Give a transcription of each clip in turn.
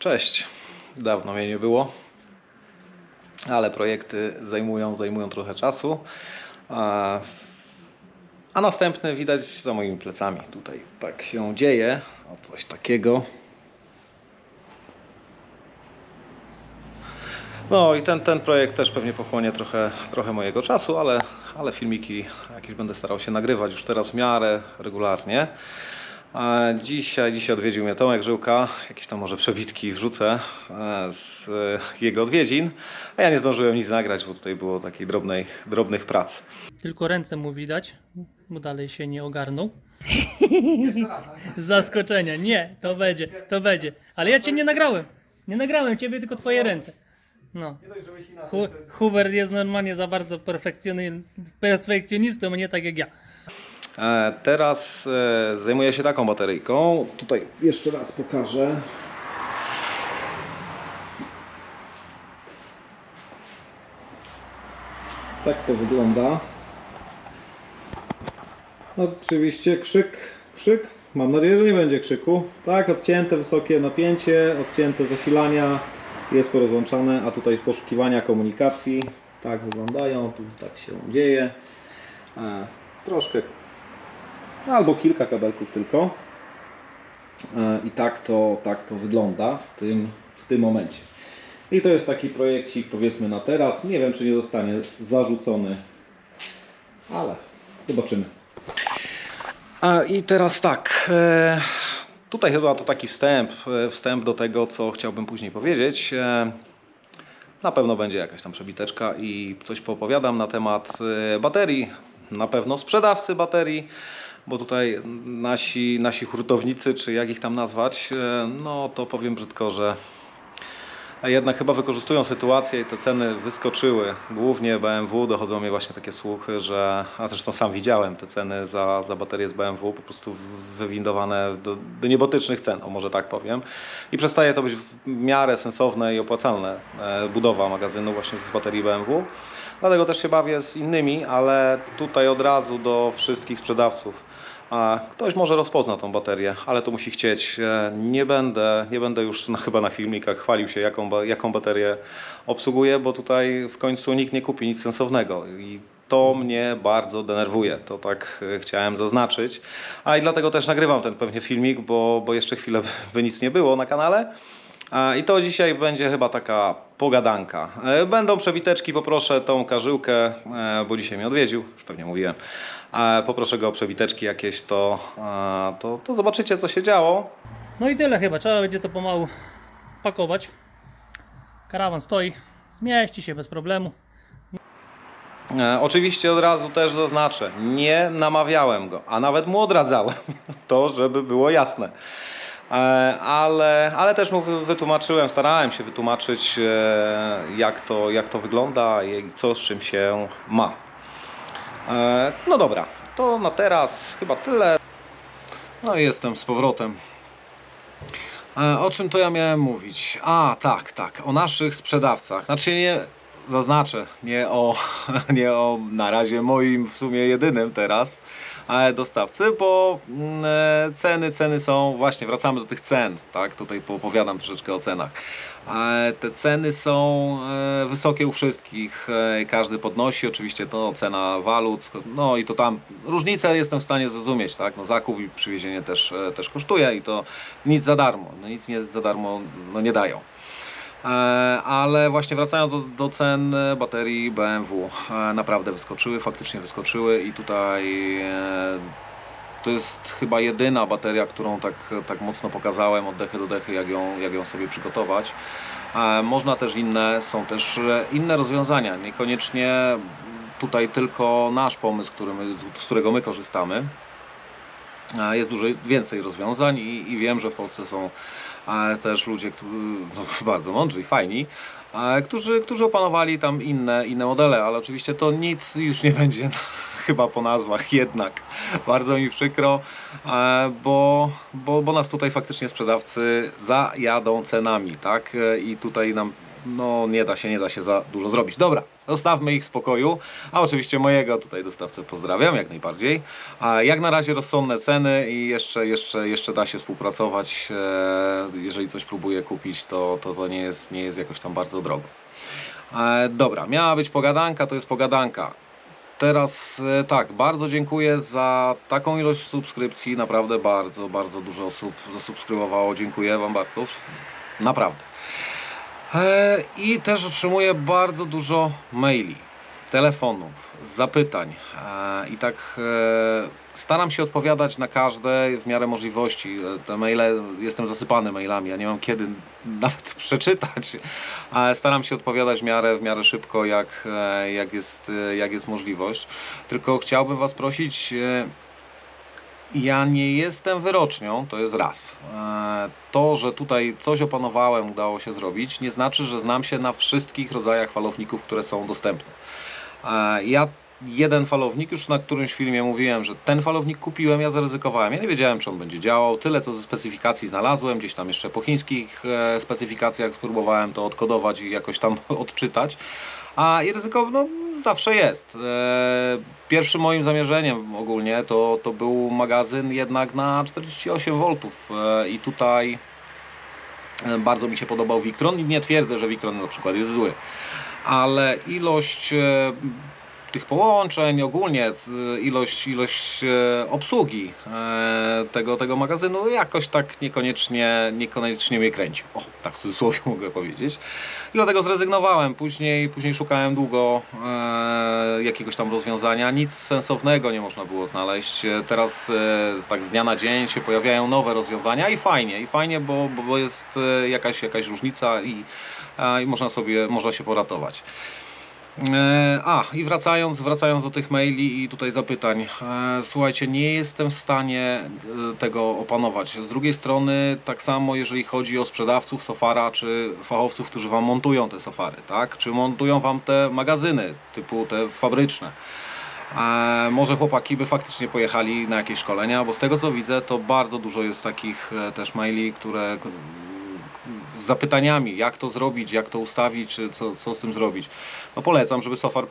Cześć. Dawno mnie nie było, ale projekty zajmują, zajmują trochę czasu. A, a następny widać za moimi plecami. Tutaj tak się dzieje. O coś takiego. No i ten, ten projekt też pewnie pochłonie trochę, trochę mojego czasu, ale, ale filmiki jakieś będę starał się nagrywać już teraz w miarę regularnie. A Dzisiaj, dzisiaj odwiedził mnie Tomek Żyłka. Jakieś tam może przebitki wrzucę e, z jego odwiedzin. A ja nie zdążyłem nic nagrać, bo tutaj było takiej drobnej, drobnych prac. Tylko ręce mu widać, bo dalej się nie ogarnął. Z zaskoczenia. Nie, to będzie, to będzie. Ale ja cię nie nagrałem. Nie nagrałem ciebie, tylko twoje ręce. No. Hu Hubert jest normalnie za bardzo perfekcjonistą, a nie tak jak ja. E, Teraz e, zajmuję się taką bateryjką. Tutaj jeszcze raz pokażę. Tak to wygląda. No, oczywiście krzyk, krzyk. Mam nadzieję, że nie będzie krzyku. Tak, odcięte wysokie napięcie, odcięte zasilania, jest porozłączane, a tutaj poszukiwania komunikacji. Tak wyglądają, tu tak się dzieje. E, troszkę albo kilka kabelków tylko. E, I tak to, tak to wygląda w tym, w tym momencie. I to jest taki projekcik powiedzmy na teraz. Nie wiem czy nie zostanie zarzucony, ale zobaczymy. A, I teraz tak. E, tutaj chyba to taki wstęp, e, wstęp do tego, co chciałbym później powiedzieć. Na pewno będzie jakaś tam przebiteczka i coś poopowiadam na temat baterii, na pewno sprzedawcy baterii, bo tutaj nasi, nasi hurtownicy, czy jak ich tam nazwać, e, no to powiem brzydko, że jednak chyba wykorzystują sytuację i te ceny wyskoczyły. Głównie BMW, dochodzą mnie właśnie takie słuchy, że, a zresztą sam widziałem te ceny za, za baterie z BMW, po prostu wywindowane do, do niebotycznych cen, o może tak powiem. I przestaje to być w miarę sensowne i opłacalne e, budowa magazynu właśnie z baterii BMW. Dlatego też się bawię z innymi, ale tutaj od razu do wszystkich sprzedawców. Ktoś może rozpozna tą baterię, ale to musi chcieć. E, Nie będę, nie będę już na, chyba na filmikach chwalił się, jaką, jaką baterię obsługuję, bo tutaj w końcu nikt nie kupi nic sensownego. I to mnie bardzo denerwuje. To tak e, chciałem zaznaczyć. A i dlatego też nagrywam ten pewnie filmik, bo, bo jeszcze chwilę by nic nie było na kanale. I to dzisiaj będzie chyba taka pogadanka. E, Będą przewiteczki, poproszę tą karzyłkę, e, bo dzisiaj mnie odwiedził, już pewnie mówiłem. E, Poproszę go o przewiteczki jakieś, to, to, to zobaczycie co się działo. No i tyle chyba. Trzeba będzie to pomału pakować. Karawan stoi. Zmieści się bez problemu. Oczywiście od razu też zaznaczę, nie namawiałem go, a nawet mu odradzałem, to żeby było jasne. E, Ale, ale też mu wy- wytłumaczyłem, starałem się wytłumaczyć, e, jak to, jak to wygląda i co z czym się ma. E, No dobra, to na teraz chyba tyle. No i jestem z powrotem. O czym to ja miałem mówić? A, tak, tak, o naszych sprzedawcach. Znaczy nie, zaznaczę, nie o, nie o na razie moim w sumie jedynym teraz dostawcy, bo mm, e, ceny, ceny są, właśnie wracamy do tych cen, tak, tutaj poopowiadam troszeczkę o cenach. Te ceny są e, wysokie u wszystkich, e, każdy podnosi, oczywiście to cena walut, no i to tam różnicę jestem w stanie zrozumieć, tak, no zakup i przywiezienie też, też kosztuje i to nic za darmo, no nic nie, za darmo no nie dają. E, Ale właśnie wracając do, do cen e, baterii BMW, e, naprawdę wyskoczyły, faktycznie wyskoczyły i tutaj to jest chyba jedyna bateria, którą tak, tak mocno pokazałem od dechy do dechy, jak ją, jak ją sobie przygotować. Można też inne, są też inne rozwiązania, niekoniecznie tutaj tylko nasz pomysł, który my, z którego my korzystamy. Jest dużo więcej rozwiązań i, i wiem, że w Polsce są też ludzie, którzy no, bardzo mądrzy i fajni, którzy, którzy opanowali tam inne, inne modele, ale oczywiście to nic już nie będzie na, chyba po nazwach jednak. Bardzo mi przykro, bo, bo, bo nas tutaj faktycznie sprzedawcy zajadą cenami, tak? E, I tutaj nam no nie da się, nie da się za dużo zrobić. Dobra, zostawmy ich w spokoju. A oczywiście mojego tutaj dostawcę pozdrawiam jak najbardziej. A jak na razie rozsądne ceny i jeszcze, jeszcze, jeszcze da się współpracować. E, jeżeli coś próbuję kupić, to, to, to nie, jest, nie jest jakoś tam bardzo drogo. E, dobra, miała być pogadanka, to jest pogadanka. Teraz e, tak, bardzo dziękuję za taką ilość subskrypcji. Naprawdę bardzo, bardzo dużo osób zasubskrybowało. Dziękuję Wam bardzo. Naprawdę. E, I też otrzymuję bardzo dużo maili, telefonów, zapytań. E, I tak e, staram się odpowiadać na każde w miarę możliwości. Te maile, jestem zasypany mailami, ja nie mam kiedy nawet przeczytać. Ale staram się odpowiadać w miarę, w miarę szybko, jak, jak, jest, jak jest możliwość. Tylko chciałbym Was prosić. Ja nie jestem wyrocznią, to jest raz. E, To, że tutaj coś opanowałem, udało się zrobić, nie znaczy, że znam się na wszystkich rodzajach falowników, które są dostępne. E, Ja jeden falownik, już na którymś filmie mówiłem, że ten falownik kupiłem, ja zaryzykowałem. Ja nie wiedziałem, czy on będzie działał. Tyle, co ze specyfikacji znalazłem, gdzieś tam jeszcze po chińskich e, specyfikacjach spróbowałem to odkodować i jakoś tam odczytać. A i ryzyko no, zawsze jest. E, Pierwszym moim zamierzeniem ogólnie to, to był magazyn jednak na 48 V e, i tutaj e, bardzo mi się podobał Victron i nie twierdzę, że Victron na przykład jest zły, ale ilość tych połączeń, ogólnie ilość, ilość e, obsługi e, tego, tego magazynu jakoś tak niekoniecznie, niekoniecznie mnie kręci. O, tak w cudzysłowie mogę powiedzieć. I dlatego zrezygnowałem. Później, później szukałem długo e, jakiegoś tam rozwiązania. Nic sensownego nie można było znaleźć. Teraz tak z dnia na dzień się pojawiają nowe rozwiązania i fajnie, i fajnie, bo, bo, jest jakaś, jakaś różnica i, i można sobie, można się poratować. E, A, i wracając, wracając do tych maili i tutaj zapytań. E, Słuchajcie, nie jestem w stanie e, tego opanować. Z drugiej strony, tak samo jeżeli chodzi o sprzedawców sofara, czy fachowców, którzy Wam montują te sofary, tak? Czy montują Wam te magazyny, typu te fabryczne. Może chłopaki by faktycznie pojechali na jakieś szkolenia, bo z tego co widzę, to bardzo dużo jest takich też maili, które z zapytaniami, jak to zrobić, jak to ustawić, czy co, co z tym zrobić. No polecam, żeby Sofar,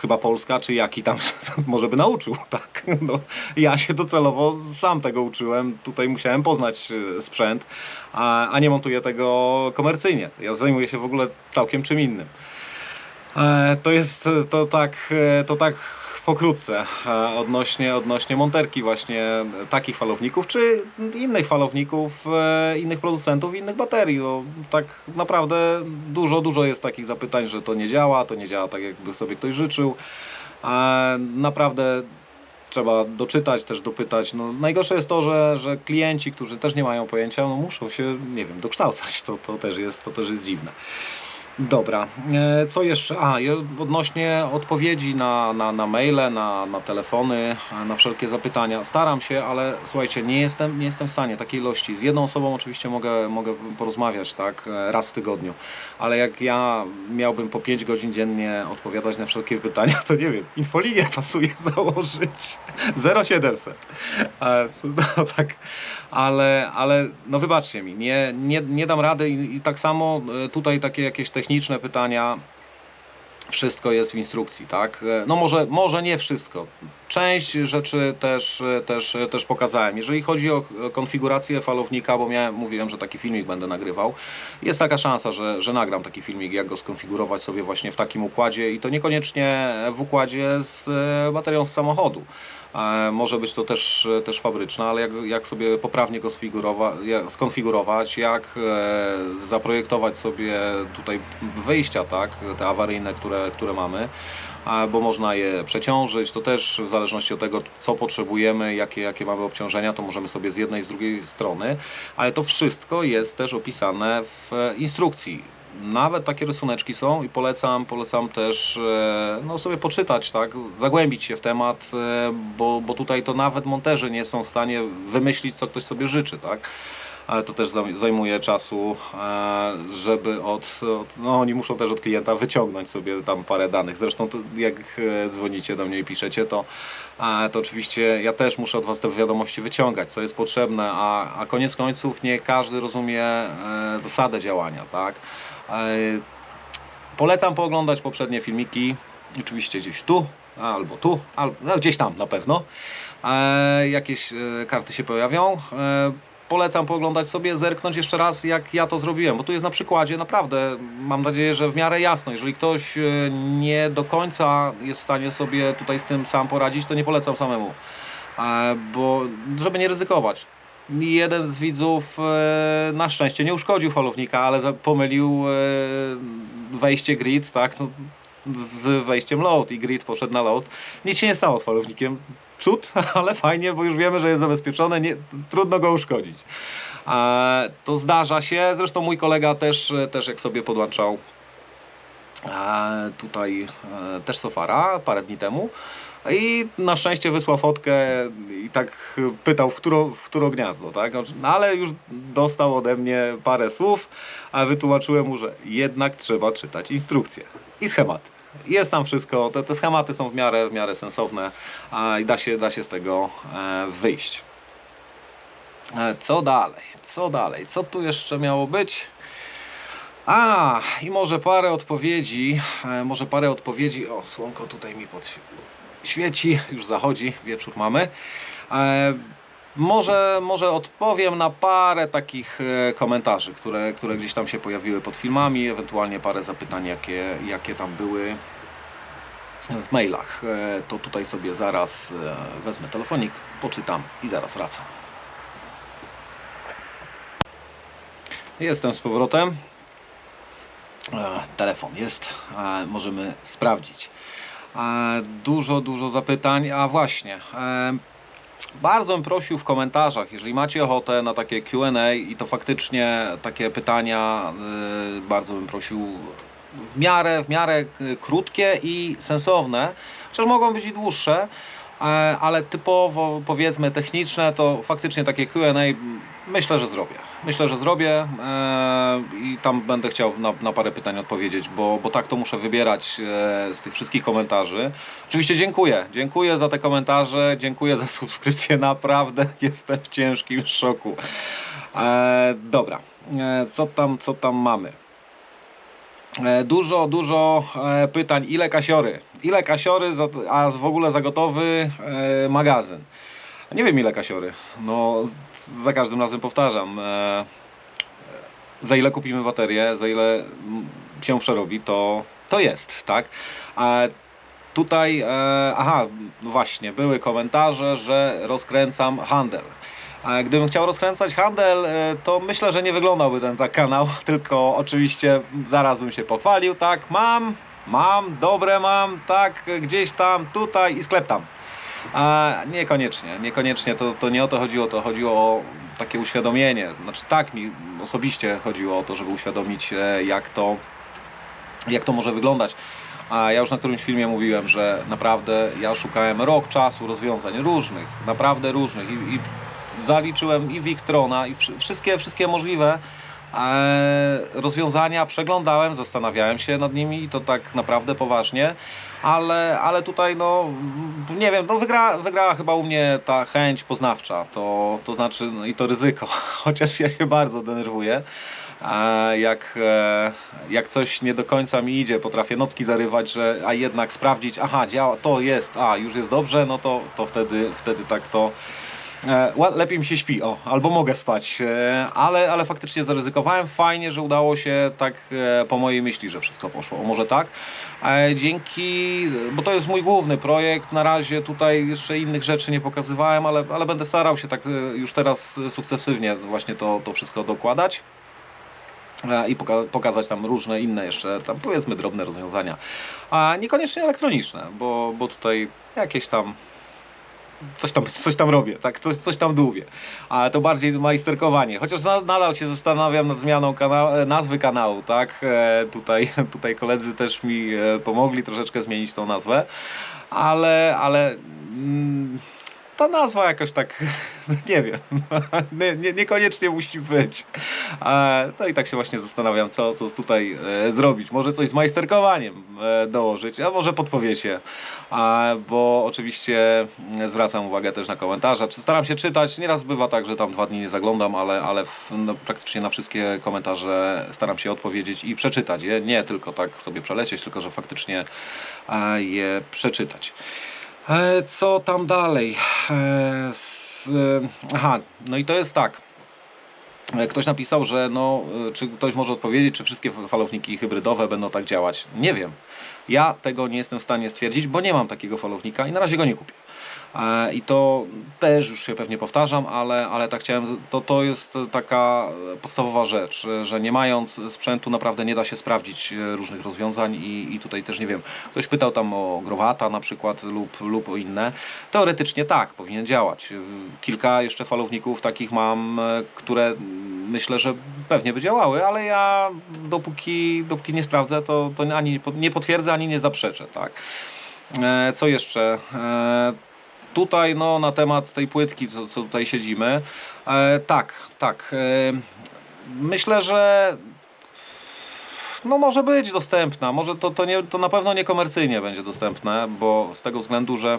chyba Polska, czy jaki tam, może by nauczył, tak. No, ja się docelowo sam tego uczyłem, tutaj musiałem poznać e, sprzęt, a, a nie montuję tego komercyjnie. Ja zajmuję się w ogóle całkiem czym innym. E, To jest to tak, e, to tak pokrótce e, odnośnie, odnośnie monterki właśnie takich falowników, czy innych falowników, e, innych producentów, innych baterii. No, tak naprawdę dużo, dużo jest takich zapytań, że to nie działa, to nie działa tak jakby sobie ktoś życzył. E, Naprawdę trzeba doczytać, też dopytać. No, najgorsze jest to, że, że klienci, którzy też nie mają pojęcia, no, muszą się, nie wiem, dokształcać. To, to, też, jest, to też jest dziwne. Dobra, e, co jeszcze? A, odnośnie odpowiedzi na, na, na maile, na, na telefony, e, na wszelkie zapytania. Staram się, ale słuchajcie, nie jestem, nie jestem w stanie takiej ilości. Z jedną osobą oczywiście mogę, mogę porozmawiać, tak, e, raz w tygodniu, ale jak ja miałbym po 5 godzin dziennie odpowiadać na wszelkie pytania, to nie wiem, infolinię pasuje założyć 0700. E, No tak, ale, ale no wybaczcie mi, nie, nie, nie dam rady i, i tak samo tutaj takie jakieś techniczne pytania, wszystko jest w instrukcji, tak? E, No może, może nie wszystko. Część rzeczy też, e, też, e, też pokazałem. Jeżeli chodzi o konfigurację falownika, bo miałem, mówiłem, że taki filmik będę nagrywał, jest taka szansa, że, że nagram taki filmik, jak go skonfigurować sobie właśnie w takim układzie i to niekoniecznie w układzie z baterią z samochodu. E, Może być to też, też fabryczna, ale jak, jak sobie poprawnie go skonfigurować, jak e, zaprojektować sobie tutaj wyjścia, tak, te awaryjne, które, które mamy, bo można je przeciążyć, to też w zależności od tego, co potrzebujemy, jakie, jakie mamy obciążenia, to możemy sobie z jednej i z drugiej strony, ale to wszystko jest też opisane w e, instrukcji nawet takie rysuneczki są i polecam, polecam też e, no, sobie poczytać, tak, zagłębić się w temat, e, bo, bo tutaj to nawet monterzy nie są w stanie wymyślić, co ktoś sobie życzy, tak. Ale to też zaj- zajmuje czasu, e, żeby od, od, no oni muszą też od klienta wyciągnąć sobie tam parę danych. Zresztą to jak dzwonicie do mnie i piszecie, to, to oczywiście ja też muszę od Was te wiadomości wyciągać, co jest potrzebne, a, a koniec końców nie każdy rozumie zasadę działania, tak. E, Polecam pooglądać poprzednie filmiki, oczywiście gdzieś tu, albo tu, albo no, gdzieś tam na pewno. E, jakieś e, karty się pojawią. Polecam pooglądać sobie, zerknąć jeszcze raz, jak ja to zrobiłem, bo tu jest na przykładzie, naprawdę mam nadzieję, że w miarę jasno. Jeżeli ktoś nie do końca jest w stanie sobie tutaj z tym sam poradzić, to nie polecam samemu, bo żeby nie ryzykować. Jeden z widzów e, na szczęście nie uszkodził falownika, ale pomylił e, wejście grid, tak, no, z wejściem load i grid poszedł na load. Nic się nie stało z falownikiem. Cud, ale fajnie, bo już wiemy, że jest zabezpieczone, nie, trudno go uszkodzić. E, to zdarza się, zresztą mój kolega też, też jak sobie podłączał e, tutaj e, też Sofara parę dni temu i na szczęście wysłał fotkę i tak pytał, w którą, w którą gniazdo, tak? No, ale już dostał ode mnie parę słów, a wytłumaczyłem mu, że jednak trzeba czytać instrukcje i schematy. Jest tam wszystko, te, te schematy są w miarę, w miarę sensowne a, i da się, da się z tego e, wyjść. E, co dalej? Co dalej? Co tu jeszcze miało być? A, i może parę odpowiedzi, e, może parę odpowiedzi, o słonko tutaj mi podświeci, już zachodzi, wieczór mamy. E, może, może odpowiem na parę takich e, komentarzy, które, które gdzieś tam się pojawiły pod filmami, ewentualnie parę zapytań, jakie, jakie tam były w mailach. E, To tutaj sobie zaraz wezmę telefonik, poczytam i zaraz wracam. Jestem z powrotem. Telefon jest, możemy sprawdzić. E, Dużo, dużo zapytań, a właśnie. e, bardzo bym prosił w komentarzach, jeżeli macie ochotę na takie QA i to faktycznie takie pytania, y, bardzo bym prosił w miarę, w miarę krótkie i sensowne, chociaż mogą być i dłuższe, e, ale typowo powiedzmy techniczne, to faktycznie takie QA myślę, że zrobię. Myślę, że zrobię e, i tam będę chciał na, na parę pytań odpowiedzieć, bo, bo tak to muszę wybierać e, z tych wszystkich komentarzy. Oczywiście dziękuję. Dziękuję za te komentarze, dziękuję za subskrypcję. Naprawdę jestem w ciężkim szoku. E, dobra, e, co tam, co tam mamy? E, Dużo, dużo e, pytań. Ile kasiory? Ile kasiory, a w ogóle za gotowy e, magazyn? Nie wiem ile kasiory. No, za każdym razem powtarzam. Za ile kupimy baterię, za ile się przerobi, to, to jest, tak? A tutaj, aha, no właśnie, były komentarze, że rozkręcam handel. A gdybym chciał rozkręcać handel, e, to myślę, że nie wyglądałby ten tak kanał, tylko oczywiście zaraz bym się pochwalił, tak, mam, mam, dobre mam, tak, gdzieś tam, tutaj i sklep tam. A niekoniecznie, niekoniecznie to, to nie o to chodziło, to chodziło o takie uświadomienie. Znaczy tak mi osobiście chodziło o to, żeby uświadomić jak to, jak to może wyglądać. A ja już na którymś filmie mówiłem, że naprawdę ja szukałem rok czasu rozwiązań różnych, naprawdę różnych i, i zaliczyłem i Victrona i wszy- wszystkie, wszystkie możliwe e, rozwiązania przeglądałem, zastanawiałem się nad nimi i to tak naprawdę poważnie, ale, ale tutaj no nie wiem, no wygra, wygrała chyba u mnie ta chęć poznawcza, to, to znaczy no i to ryzyko, chociaż ja się bardzo denerwuję. A jak, e, jak coś nie do końca mi idzie, potrafię nocki zarywać, że a jednak sprawdzić, aha, działa, to jest, a już jest dobrze, no to, to wtedy, wtedy tak to e, lepiej mi się śpi, o, albo mogę spać, e, ale, ale faktycznie zaryzykowałem. Fajnie, że udało się tak e, po mojej myśli, że wszystko poszło. O, może tak? Dzięki, bo to jest mój główny projekt. Na razie tutaj jeszcze innych rzeczy nie pokazywałem, ale, ale będę starał się tak już teraz sukcesywnie właśnie to, to wszystko dokładać i poka- pokazać tam różne inne jeszcze, tam powiedzmy drobne rozwiązania, a niekoniecznie elektroniczne, bo, bo tutaj jakieś tam coś tam, coś tam robię, tak, coś, coś tam dłubię, ale to bardziej majsterkowanie, chociaż na, nadal się zastanawiam nad zmianą kana- e, nazwy kanału, tak, e, tutaj, tutaj koledzy też mi e, pomogli troszeczkę zmienić tą nazwę, ale, ale mm, ta nazwa jakoś tak, nie wiem, nie, nie, niekoniecznie musi być. E, No i tak się właśnie zastanawiam, co, co tutaj e, zrobić. Może coś z majsterkowaniem e, dołożyć, a może podpowiecie. Bo oczywiście mm, zwracam uwagę też na komentarze. Staram się czytać. Nieraz bywa tak, że tam dwa dni nie zaglądam, ale, ale no, praktycznie na wszystkie komentarze staram się odpowiedzieć i przeczytać je. Nie tylko tak sobie przelecieć, tylko że faktycznie je przeczytać. E, Co tam dalej? E, e, Aha, no i to jest tak. Ktoś napisał, że no, czy ktoś może odpowiedzieć, czy wszystkie falowniki hybrydowe będą tak działać. Nie wiem. Ja tego nie jestem w stanie stwierdzić, bo nie mam takiego falownika i na razie go nie kupię. E, I to też już się pewnie powtarzam, ale, ale tak chciałem, to, to jest taka podstawowa rzecz, że- nie mając sprzętu naprawdę nie da się sprawdzić e, różnych rozwiązań i, i tutaj też nie wiem, ktoś pytał tam o Growata na przykład lub, lub o inne. Teoretycznie tak, powinien działać. Kilka jeszcze falowników takich mam, e, które myślę, że pewnie by działały, ale ja dopóki, dopóki nie sprawdzę, to, to ani nie po- nie potwierdzę, ani nie zaprzeczę, tak. E, Co jeszcze? Tutaj no, na temat tej płytki, co, co tutaj siedzimy. E, tak, tak. E, myślę, że no może być dostępna. Może to, to, nie, to na pewno niekomercyjnie będzie dostępne, bo z tego względu, że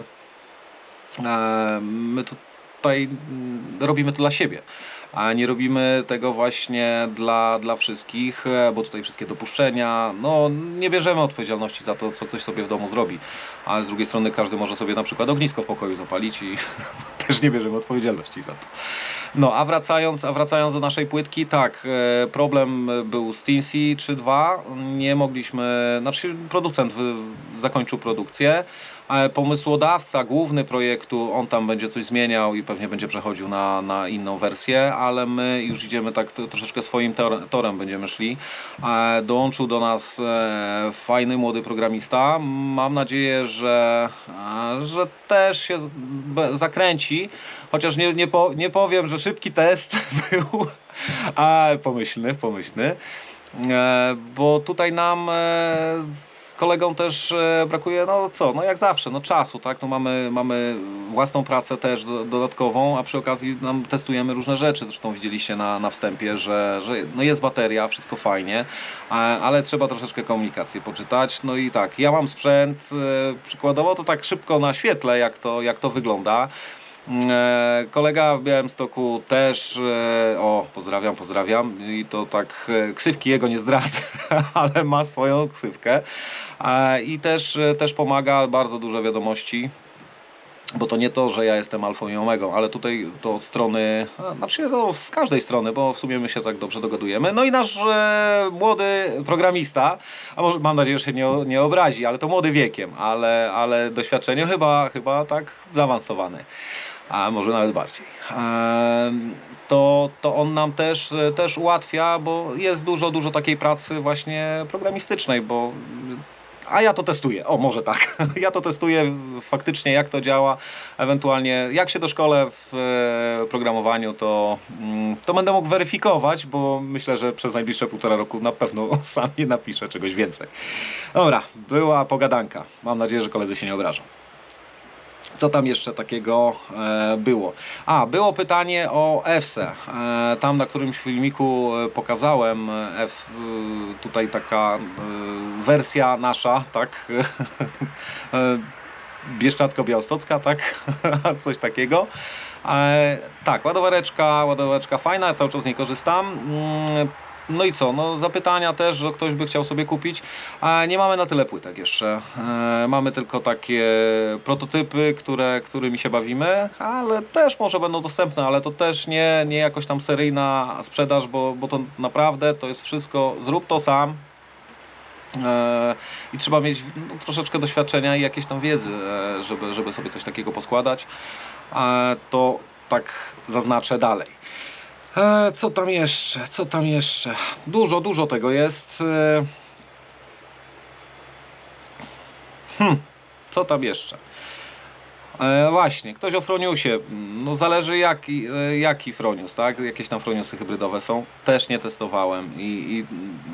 e, my tutaj robimy to dla siebie. A nie robimy tego właśnie dla, dla wszystkich, e, bo tutaj wszystkie dopuszczenia, no nie bierzemy odpowiedzialności za to, co ktoś sobie w domu zrobi. A z drugiej strony każdy może sobie na przykład ognisko w pokoju zapalić i też nie bierzemy odpowiedzialności za to. No, a wracając, a wracając do naszej płytki, tak, e, problem był z Teensy 3.2, nie mogliśmy, znaczy producent zakończył produkcję, pomysłodawca główny projektu, on tam będzie coś zmieniał i pewnie będzie przechodził na, na inną wersję, ale my już idziemy tak troszeczkę swoim tor, torem będziemy szli. E, Dołączył do nas e, fajny młody programista. Mam nadzieję, że, e, że też się zakręci, chociaż nie, nie, po, nie powiem, że szybki test był, a pomyślny, pomyślny. E, Bo tutaj nam e, kolegą też e, brakuje, no co, no jak zawsze, no czasu, tak? No mamy, mamy własną pracę też do, dodatkową, a przy okazji nam testujemy różne rzeczy. Zresztą widzieliście na, na wstępie, że, że no jest bateria, wszystko fajnie, ale trzeba troszeczkę komunikację poczytać. No i tak, ja mam sprzęt, e, przykładowo to tak szybko naświetlę, jak to, jak to wygląda. E, Kolega w Białymstoku też, e, o pozdrawiam, pozdrawiam i to tak e, ksywki jego nie zdradzę, ale ma swoją ksywkę i też, też pomaga, bardzo dużo wiadomości. Bo to nie to, że ja jestem alfą i omegą, ale tutaj to od strony, znaczy no, z każdej strony, bo w sumie my się tak dobrze dogadujemy. No i nasz e, młody programista, a może mam nadzieję, że się nie, nie obrazi, ale to młody wiekiem, ale, ale doświadczenie chyba, chyba tak zaawansowane a może nawet bardziej. To, to on nam też, też ułatwia, bo jest dużo, dużo takiej pracy właśnie programistycznej, bo a ja to testuję, o może tak, ja to testuję faktycznie jak to działa, ewentualnie jak się doszkolę w e, programowaniu, to, mm, to będę mógł weryfikować, bo myślę, że przez najbliższe półtora roku na pewno sam nie napiszę czegoś więcej. Dobra, była pogadanka, mam nadzieję, że koledzy się nie obrażą. Co tam jeszcze takiego e, było? A, było pytanie o EFSE. E, tam na którymś filmiku e, pokazałem F, tutaj taka wersja nasza, tak? Bieszczacko-białostocka, tak? Coś takiego. E, tak, ładowareczka, ładowareczka fajna, cały czas z niej korzystam. No i co? No zapytania też, że ktoś by chciał sobie kupić. A nie mamy na tyle płytek jeszcze. E, mamy tylko takie prototypy, które, którymi się bawimy, ale też może będą dostępne, ale to też nie, nie jakoś tam seryjna sprzedaż, bo, bo to naprawdę to jest wszystko, zrób to sam. E, I trzeba mieć no, troszeczkę doświadczenia i jakieś tam wiedzy, e, żeby, żeby sobie coś takiego poskładać. E, to tak zaznaczę dalej. E, co tam jeszcze? Co tam jeszcze? Dużo, dużo tego jest. E, Hmm, co tam jeszcze? E, właśnie, ktoś o Froniusie. No zależy jaki, e, jaki Fronius, tak? Jakieś tam Froniusy hybrydowe są. Też nie testowałem i, i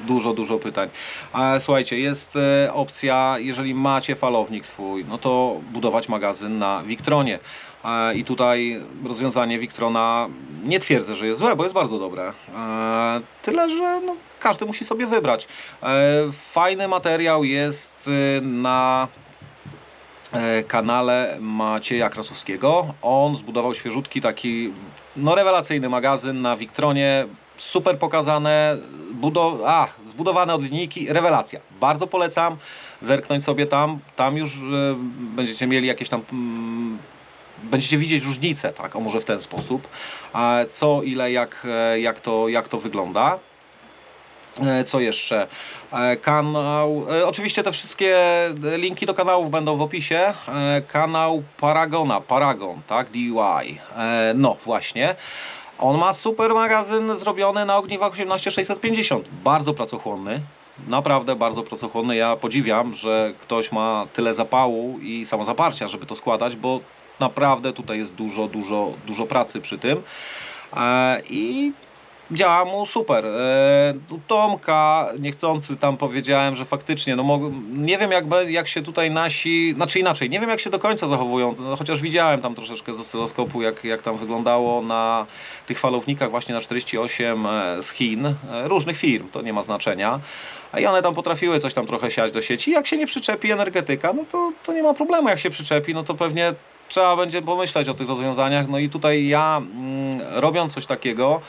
dużo, dużo pytań. E, słuchajcie, jest e, opcja, jeżeli macie falownik swój, no to budować magazyn na Victronie. E, I tutaj rozwiązanie Victrona nie twierdzę, że jest złe, bo jest bardzo dobre. E, Tyle, że no, każdy musi sobie wybrać. E, Fajny materiał jest e, na kanale Macieja Krasowskiego. On zbudował świeżutki taki no rewelacyjny magazyn na Victronie. Super pokazane, a, zbudowane od linijki, rewelacja. Bardzo polecam zerknąć sobie tam. Tam już e, będziecie mieli jakieś tam mm, będziecie widzieć różnicę, tak, o może w ten sposób, co, ile, jak, e, jak, to, jak to wygląda. E, Co jeszcze? E, Kanał. Oczywiście te wszystkie linki do kanałów będą w opisie. Kanał Paragona, Paragon, tak? DIY. E, No właśnie. On ma super magazyn zrobiony na ogniwach 18650. Bardzo pracochłonny. Naprawdę bardzo pracochłonny. Ja podziwiam, że ktoś ma tyle zapału i samozaparcia, żeby to składać, bo naprawdę tutaj jest dużo, dużo, dużo pracy przy tym. E, I działa mu super. E, u Tomka niechcący tam powiedziałem, że faktycznie, no nie wiem jak, jak się tutaj nasi, znaczy inaczej, nie wiem jak się do końca zachowują, no, chociaż widziałem tam troszeczkę z oscyloskopu, jak, jak tam wyglądało na tych falownikach właśnie na 48 e, z Chin, różnych firm, to nie ma znaczenia. I one tam potrafiły coś tam trochę siać do sieci. Jak się nie przyczepi energetyka, no to, to nie ma problemu. Jak się przyczepi, no to pewnie trzeba będzie pomyśleć o tych rozwiązaniach. No i tutaj ja mm, robiąc coś takiego,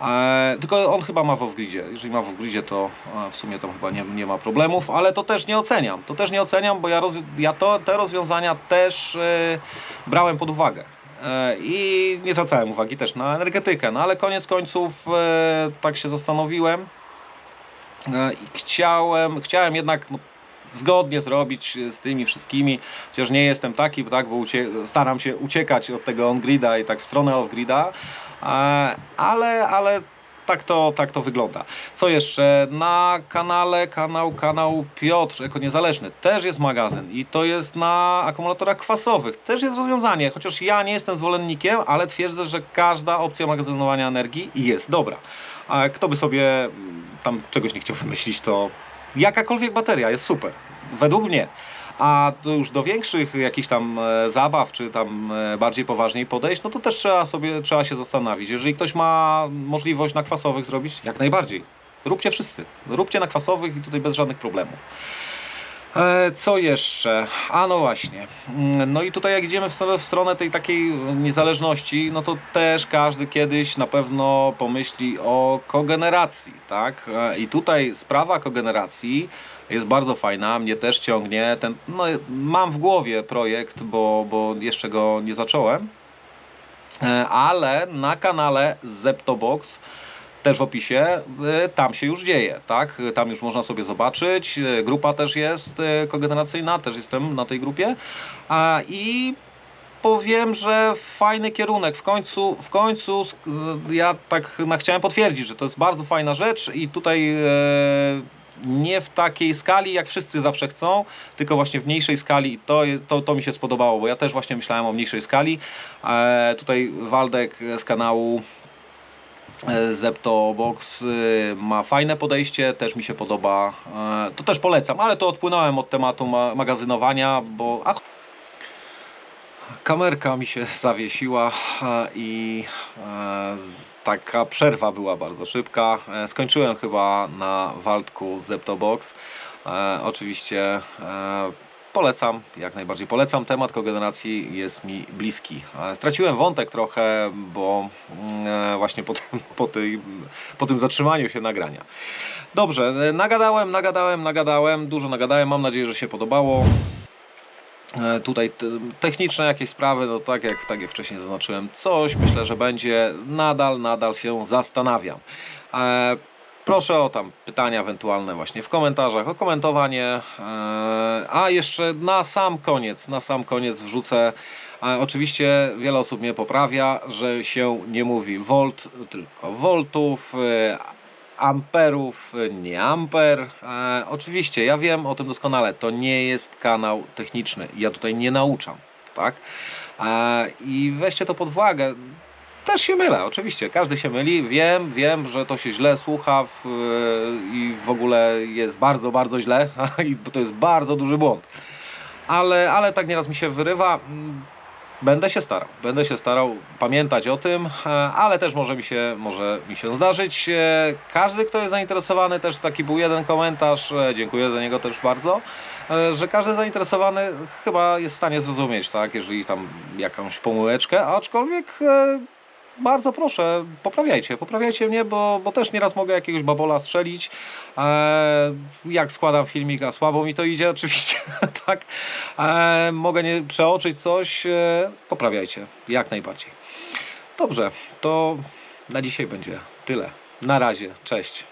E, tylko on chyba ma w off-gridzie. Jeżeli ma w off-gridzie, to e, w sumie tam chyba nie, nie ma problemów, ale to też nie oceniam. To też nie oceniam, bo ja, roz, ja to, te rozwiązania też e, brałem pod uwagę. E, I nie zwracałem uwagi też na energetykę. No ale koniec końców e, tak się zastanowiłem e, i chciałem, chciałem jednak no, zgodnie zrobić z tymi wszystkimi, chociaż nie jestem taki, tak, bo staram się uciekać od tego on-grida i tak w stronę off-grida, E, ale, ale tak to, tak to wygląda. Co jeszcze? Na kanale, kanał, kanał Piotr, jako niezależny, też jest magazyn i to jest na akumulatorach kwasowych. Też jest rozwiązanie, chociaż ja nie jestem zwolennikiem, ale twierdzę, że każda opcja magazynowania energii jest dobra. A kto by sobie mm, tam czegoś nie chciał wymyślić, to jakakolwiek bateria jest super. Według mnie. A już do większych jakichś tam e, zabaw, czy tam e, bardziej poważniej podejść, no to też trzeba sobie, trzeba się zastanowić. Jeżeli ktoś ma możliwość na kwasowych zrobić, jak najbardziej. Róbcie wszyscy. Róbcie na kwasowych i tutaj bez żadnych problemów. E, Co jeszcze? A no właśnie. Mm, No i tutaj jak idziemy w stronę, w stronę tej takiej niezależności, no to też każdy kiedyś na pewno pomyśli o kogeneracji, tak? E, I tutaj sprawa kogeneracji jest bardzo fajna, mnie też ciągnie. Ten, no, mam w głowie projekt, bo, bo jeszcze go nie zacząłem, E, ale na kanale Zeptobox też w opisie, y, tam się już dzieje, tak? Tam już można sobie zobaczyć. y, Grupa też jest y, kogeneracyjna, też jestem na tej grupie. A, I powiem, że fajny kierunek. W końcu, w końcu y, ja tak na, chciałem potwierdzić, że to jest bardzo fajna rzecz i tutaj e, nie w takiej skali, jak wszyscy zawsze chcą, tylko właśnie w mniejszej skali. To, je- to, to mi się spodobało, bo ja też właśnie myślałem o mniejszej skali. E, tutaj Waldek z kanału E, Zepto Box y, ma fajne podejście, też mi się podoba. E, To też polecam, ale to odpłynąłem od tematu ma magazynowania, bo kamerka mi się zawiesiła e, i z- taka przerwa była bardzo szybka. Skończyłem chyba na Waldku Zepto Box. E, Oczywiście Polecam, jak najbardziej polecam. Temat kogeneracji jest mi bliski. Straciłem wątek trochę, bo mm, e, właśnie po tym, po, tej, po tym zatrzymaniu się nagrania. Dobrze, e, nagadałem, nagadałem, nagadałem, dużo nagadałem. Mam nadzieję, że się podobało. E, Tutaj te- techniczne jakieś sprawy, no tak jak, tak jak wcześniej zaznaczyłem, coś myślę, że będzie. Nadal, nadal się zastanawiam. Proszę o tam pytania ewentualne właśnie w komentarzach, o komentowanie. E, A jeszcze na sam koniec, na sam koniec wrzucę. Oczywiście wiele osób mnie poprawia, że się nie mówi volt, tylko voltów, e, amperów, nie amper. E, Oczywiście ja wiem o tym doskonale. To nie jest kanał techniczny. Ja tutaj nie nauczam. tak? I weźcie to pod uwagę. Też się mylę, oczywiście, każdy się myli. Wiem, wiem, że to się źle słucha w, i w ogóle jest bardzo, bardzo źle i to jest bardzo duży błąd. Ale, ale tak nieraz mi się wyrywa. Będę się starał, będę się starał pamiętać o tym, ale też może mi się, może mi się zdarzyć. Każdy, kto jest zainteresowany, też taki był jeden komentarz, dziękuję za niego też bardzo, że każdy zainteresowany chyba jest w stanie zrozumieć, tak, jeżeli tam jakąś pomyłeczkę, aczkolwiek bardzo proszę, poprawiajcie, poprawiajcie mnie, bo, bo też nieraz mogę jakiegoś babola strzelić. E, jak składam filmik, a słabo mi to idzie oczywiście, tak. E, mogę nie przeoczyć coś, e, poprawiajcie, jak najbardziej. Dobrze, to na dzisiaj będzie tyle. Na razie, cześć.